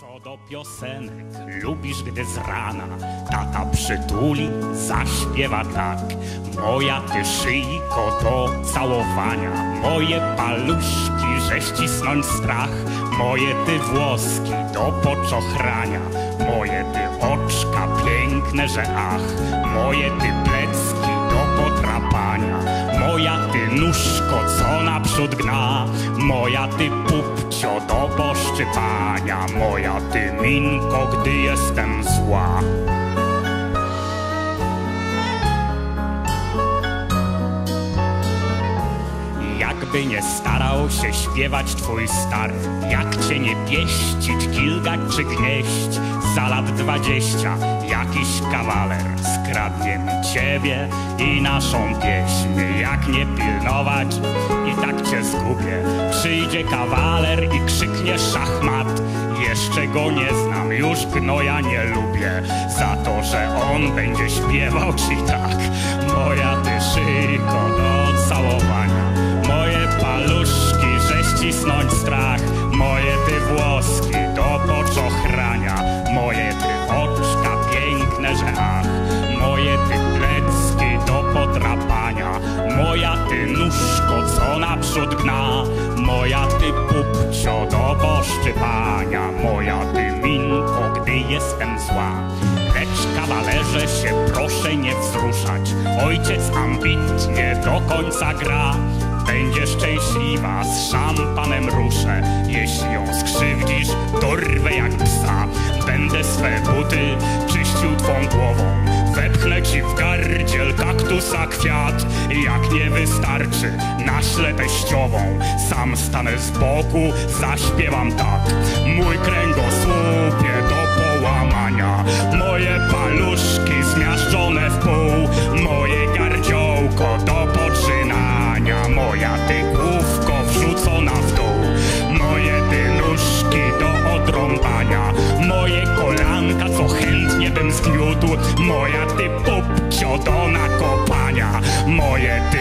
Co do piosenek, lubisz gdy z rana tata przytuli, zaśpiewa tak. Moja ty szyjko do całowania, moje paluszki, że ścisnąć strach, moje ty włoski do poczochrania, moje ty oczka piękne, że ach, moje ty plecki do potrapania, moja ty nóżko, co naprzód gna, moja ty pupcio do poszczypania, moja ty minko, gdy jestem zła. Jakby nie starał się śpiewać twój stary, jak cię nie pieścić, kilgać czy gnieść, za lat dwadzieścia jakiś kawaler skradnie mi ciebie i naszą pieśń. Jak nie pilnować, i tak cię zgubię. Przyjdzie kawaler i krzyknie szachmat. Jeszcze go nie znam, już gnoja nie lubię, za to, że on będzie śpiewał ci tak. Ty pupcio do poszczypania, moja ty minko, gdy jestem zła. Lecz kawalerze się proszę nie wzruszać, ojciec ambitnie do końca gra. Będzie szczęśliwa, z szampanem ruszę. Jeśli ją skrzywdzisz, dorwę jak psa. Będę swe buty kaktusa kwiat. Jak nie wystarczy, naślę teściową. Sam stanę z boku, zaśpiewam tak. Mój kręgosłupie do połamania. Moje paluszki zmiażdżone w pół. Zgniótł. Moja ty pupcio do nakopania. Moje ty